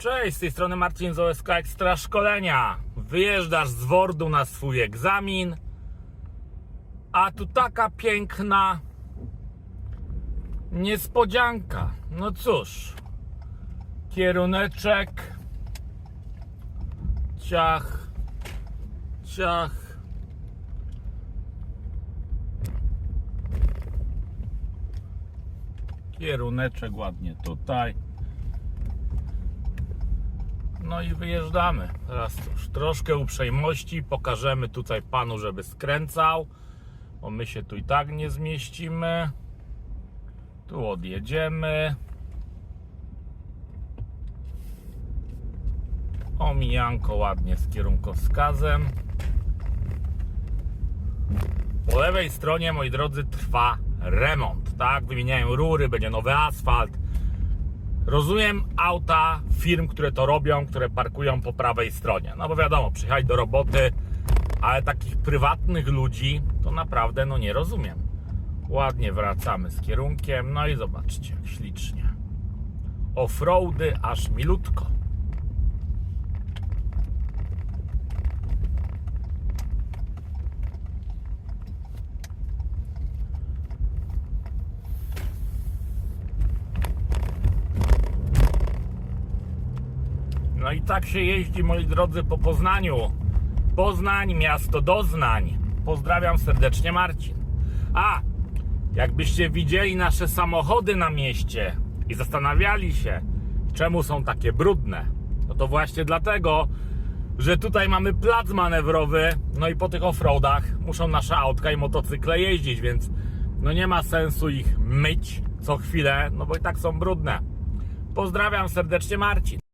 Cześć, z tej strony Marcin z OSK Ekstra Szkolenia. Wyjeżdżasz z Wordu na swój egzamin, a tu taka piękna niespodzianka. No cóż, kieruneczek, ciach, ciach. Kieruneczek ładnie tutaj. No i wyjeżdżamy. Teraz cóż, troszkę uprzejmości. Pokażemy tutaj panu, żeby skręcał. Bo my się tu i tak nie zmieścimy. Tu odjedziemy. Omijanko ładnie z kierunkowskazem. Po lewej stronie, moi drodzy, trwa remont. Tak, wymieniają rury, będzie nowy asfalt. Rozumiem auta firm, które to robią, które parkują po prawej stronie. No bo wiadomo, przyjechać do roboty, ale takich prywatnych ludzi to naprawdę no nie rozumiem. Ładnie wracamy z kierunkiem, no i zobaczcie, jak ślicznie. Offroady aż milutko. No i tak się jeździ, moi drodzy, po Poznaniu. Poznań, miasto doznań. Pozdrawiam serdecznie, Marcin. A, jakbyście widzieli nasze samochody na mieście i zastanawiali się, czemu są takie brudne, no to właśnie dlatego, że tutaj mamy plac manewrowy, no i po tych offroadach muszą nasze autka i motocykle jeździć, więc no nie ma sensu ich myć co chwilę, no bo i tak są brudne. Pozdrawiam serdecznie, Marcin.